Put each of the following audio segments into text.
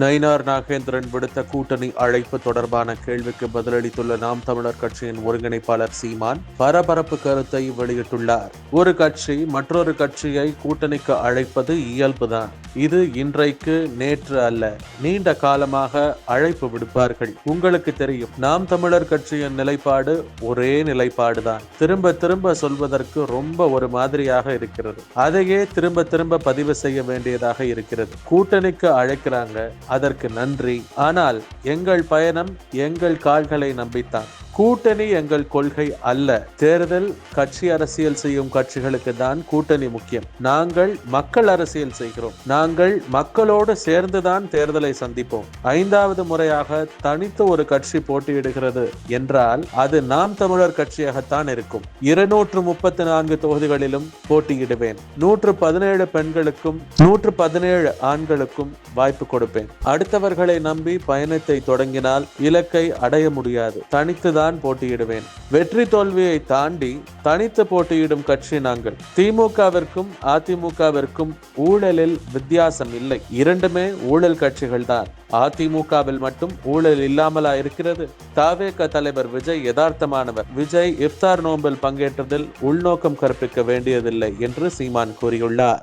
நயினார் நாகேந்திரன் விடுத்த கூட்டணி அழைப்பு தொடர்பான கேள்விக்கு பதிலளித்துள்ள நாம் தமிழர் கட்சியின் ஒருங்கிணைப்பாளர் சீமான் பரபரப்பு கருத்தை வெளியிட்டுள்ளார். ஒரு கட்சி மற்றொரு கட்சியை கூட்டணிக்கு அழைப்பது இயல்புதான். இது இன்றைக்கு நேற்று அல்ல நீண்ட காலமாக அழைப்பு விடுப்பார்கள். உங்களுக்கு தெரியும் நாம் தமிழர் கட்சியின் நிலைப்பாடு ஒரே நிலைப்பாடுதான். திரும்ப திரும்ப சொல்வதற்கு ரொம்ப ஒரு மாதிரியாக இருக்கிறது. அதையே திரும்ப திரும்ப பதிவு செய்ய வேண்டியதாக இருக்கிறது. கூட்டணிக்கு அழைக்கிறாங்க அதற்கு நன்றி. ஆனால் எங்கள் பயணம் எங்கள் கால்களை நம்பித்தான். கூட்டணி எங்கள் கொள்கை அல்ல. தேர்தல் கட்சி அரசியல் செய்யும் கட்சிகளுக்கு தான் கூட்டணி முக்கியம். நாங்கள் மக்கள் அரசியல் செய்கிறோம். நாங்கள் மக்களோடு சேர்ந்துதான் தேர்தலை சந்திப்போம். ஐந்தாவது முறையாக தனித்து ஒரு கட்சி போட்டியிடுகிறது என்றால் அது நாம் தமிழர் கட்சியாகத்தான் இருக்கும். இருநூற்று முப்பத்தி நான்கு தொகுதிகளிலும் போட்டியிடுவேன். நூற்று பதினேழு பெண்களுக்கும் நூற்று பதினேழு ஆண்களுக்கும் வாய்ப்பு கொடுப்பேன். அடுத்தவர்களை நம்பி பயணத்தை தொடங்கினால் இலக்கை அடைய முடியாது. தனித்துதான் தான் போட்டியிடுவேன். வெற்றி தோல்வியை தாண்டி தனித்து போட்டியிடும் கட்சி நாங்கள். திமுகவிற்கும் அதிமுகவிற்கும் ஊழலில் வித்தியாசம் இல்லை. இரண்டுமே ஊழல் கட்சிகள் தான். அதிமுகவில் மட்டும் ஊழல் இல்லாமலா இருக்கிறது? தாவேக தலைவர் விஜய் யதார்த்தமானவர். விஜய் இஃப்தார் நோம்பில் பங்கேற்றதில் உள்நோக்கம் கற்பிக்க வேண்டியதில்லை என்று சீமான் கூறியுள்ளார்.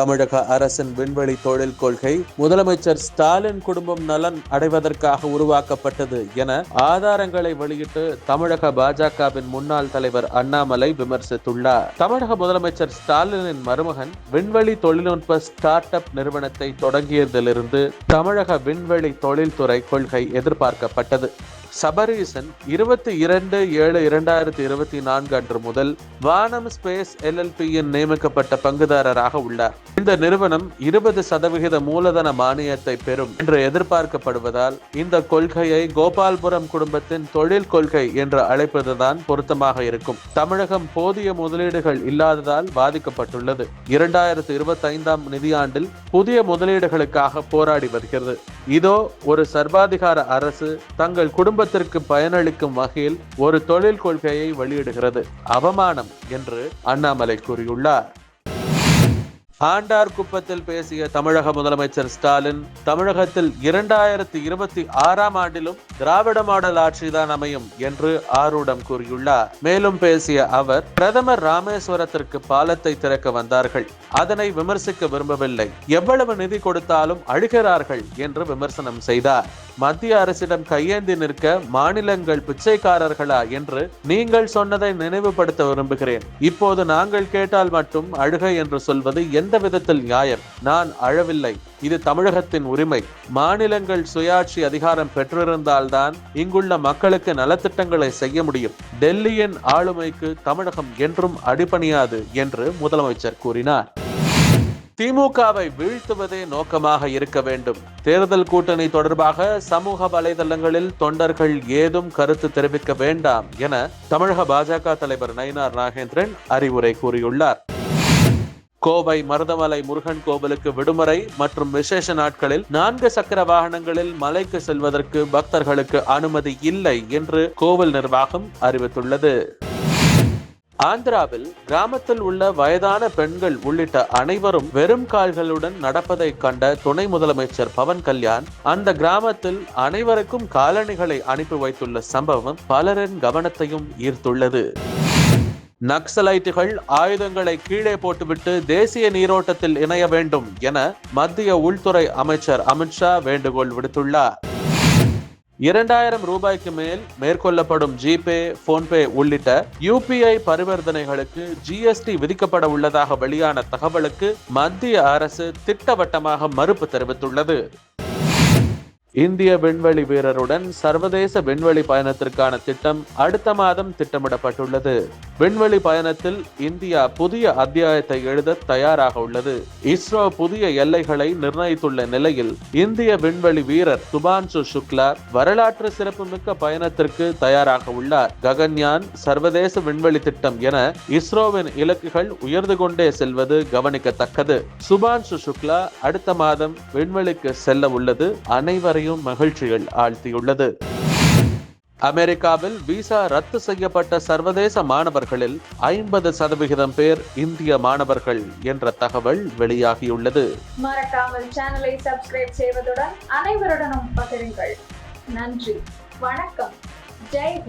தமிழக அரசின் விண்வெளி தொழில் கொள்கை முதலமைச்சர் ஸ்டாலின் குடும்பம் நலன் அடைவதற்காக உருவாக்கப்பட்டது என ஆதாரங்களை வெளியிட்டு தமிழக பாஜகவின் முன்னாள் தலைவர் அண்ணாமலை விமர்சித்துள்ளார். தமிழக முதலமைச்சர் ஸ்டாலினின் மருமகன் விண்வெளி தொழில்நுட்ப ஸ்டார்ட் அப் நிறுவனத்தை தொடங்கியதிலிருந்து தமிழக விண்வெளி தொழில்துறை கொள்கை எதிர்பார்க்கப்பட்டது. சபரீசன் இருபத்தி இரண்டு ஏழு இரண்டாயிரத்தி இருபத்தி நான்கு அன்று முதல் வானம் ஸ்பேஸ் எல்எல்பியின் நியமிக்கப்பட்ட பங்குதாரராக உள்ளார். இந்த நிறுவனம் இருபது சதவிகித மூலதன மானியத்தை பெறும் என்று எதிர்பார்க்கப்படுவதால் இந்த கொள்கையை கோபால்புரம் குடும்பத்தின் தொழில் கொள்கை என்று அழைப்பதுதான் பொருத்தமாக இருக்கும். தமிழகம் போதிய முதலீடுகள் இல்லாததால் பாதிக்கப்பட்டுள்ளது. இரண்டாயிரத்தி இருபத்தி ஐந்தாம் நிதியாண்டில் புதிய முதலீடுகளுக்காக போராடி வருகிறது. இதோ ஒரு சர்வாதிகார அரசு தங்கள் குடும்ப குடும்பத்திற்கு பயனளிக்கும் வகையில் ஒரு தொழில் கொள்கையை வெளியிடுகிறது. அவமானம் என்று அண்ணாமலை கூறியுள்ளார். ஆண்டார் குப்பத்தில் பேசிய தமிழக முதலமைச்சர் ஸ்டாலின் தமிழகத்தில் இரண்டாயிரத்தி இருபத்தி ஆறாம் ஆண்டிலும் திராவிட மாடல் ஆட்சிதான் அமையும் என்று ஆரூடம் கூறியுள்ளார். மேலும் பேசிய அவர் பிரதமர் ராமேஸ்வரத்திற்கு பாலத்தை திறக்க வந்தார்கள். அதனை விமர்சிக்க விரும்பவில்லை. எவ்வளவு நிதி கொடுத்தாலும் அழுகிறார்கள் என்று விமர்சனம் செய்தார். மத்திய அரசிடம் கையேந்தி நிற்க மாநிலங்கள் பிச்சைக்காரர்களா என்று நீங்கள் சொன்னதை நினைவுபடுத்த விரும்புகிறேன். இப்போது நாங்கள் கேட்டால் மட்டும் அழுகை என்று சொல்வது எந்த விதத்தில் நியாயம்? நான் அழவில்லை. இது தமிழகத்தின் உரிமை. மாநிலங்கள் சுயாட்சி அதிகாரம் பெற்றிருந்தால் பெற்றிருந்தால்தான் இங்குள்ள மக்களுக்கு நலத்திட்டங்களை செய்ய முடியும். டெல்லியின் ஆளுமைக்கு தமிழகம் என்றும் அடிபணியாது என்று முதலமைச்சர் கூறினார். திமுகவை வீழ்த்துவதே நோக்கமாக இருக்க வேண்டும். தேர்தல் கூட்டணி தொடர்பாக சமூக வலைதளங்களில் தொண்டர்கள் ஏதும் கருத்து தெரிவிக்க வேண்டாம் என தமிழக பாஜக தலைவர் நயினார் நாகேந்திரன் அறிவுரை கூறியுள்ளார். கோவை மருதமலை முருகன் கோவிலுக்கு விடுமுறை மற்றும் விசேஷ நாட்களில் நான்கு சக்கர வாகனங்களில் மலைக்கு செல்வதற்கு பக்தர்களுக்கு அனுமதி இல்லை என்று கோவில் நிர்வாகம் அறிவித்துள்ளது. ஆந்திராவில் கிராமத்தில் உள்ள வயதான பெண்கள் உள்ளிட்ட அனைவரும் வெறும் கால்களுடன் நடப்பதை கண்ட துணை முதலமைச்சர் பவன் கல்யாண் அந்த கிராமத்தில் அனைவருக்கும் காலணிகளை அனுப்பி வைத்துள்ள சம்பவம் பலரின் கவனத்தையும் ஈர்த்துள்ளது. நக்சலைட்டுகள் ஆயுதங்களை கீழே போட்டுவிட்டு தேசிய நீரோட்டத்தில் இணைய வேண்டும் என மத்திய உள்துறை அமைச்சர் அமித்ஷா வேண்டுகோள் விடுத்துள்ளார். இரண்டாயிரம் ரூபாய்க்கு மேல் மேற்கொள்ளப்படும் ஜிபே போன்பே உள்ளிட்ட யூபிஐ பரிவர்த்தனைகளுக்கு ஜிஎஸ்டி விதிக்கப்பட உள்ளதாக வெளியான தகவலுக்கு மத்திய அரசு திட்டவட்டமாக மறுப்பு தெரிவித்துள்ளது. இந்திய விண்வெளி வீரருடன் சர்வதேச விண்வெளி பயணத்திற்கான திட்டம் அடுத்த மாதம் திட்டமிடப்பட்டுள்ளது. விண்வெளி பயணத்தில் இந்தியா புதிய அத்தியாயத்தை எழுத தயாராக உள்ளது. இஸ்ரோ புதிய எல்லைகளை நிர்ணயித்துள்ள நிலையில் இந்திய விண்வெளி வீரர் சுபான்சு சுக்லா வரலாற்று சிறப்புமிக்க பயணத்திற்கு தயாராக உள்ளார். ககன்யான் சர்வதேச விண்வெளி திட்டம் என இஸ்ரோவின் இலக்குகள் உயர்ந்து கொண்டே செல்வது கவனிக்கத்தக்கது. சுபான்சு சுக்லா அடுத்த மாதம் விண்வெளிக்கு செல்ல உள்ளது அனைவரையும் மகிழ்ச்சியில் ஆழ்த்தியுள்ளது. அமெரிக்காவில் விசா ரத்து செய்யப்பட்ட சர்வதேச மாணவர்களில் ஐம்பது சதவிகிதம் பேர் இந்திய மாணவர்கள் என்ற தகவல் வெளியாகியுள்ளது. மறக்காமல் சேனலை சப்ஸ்கிரைப் செய்வதுடன் அனைவருடனும் பகிருங்கள். நன்றி. வணக்கம். ஜெய்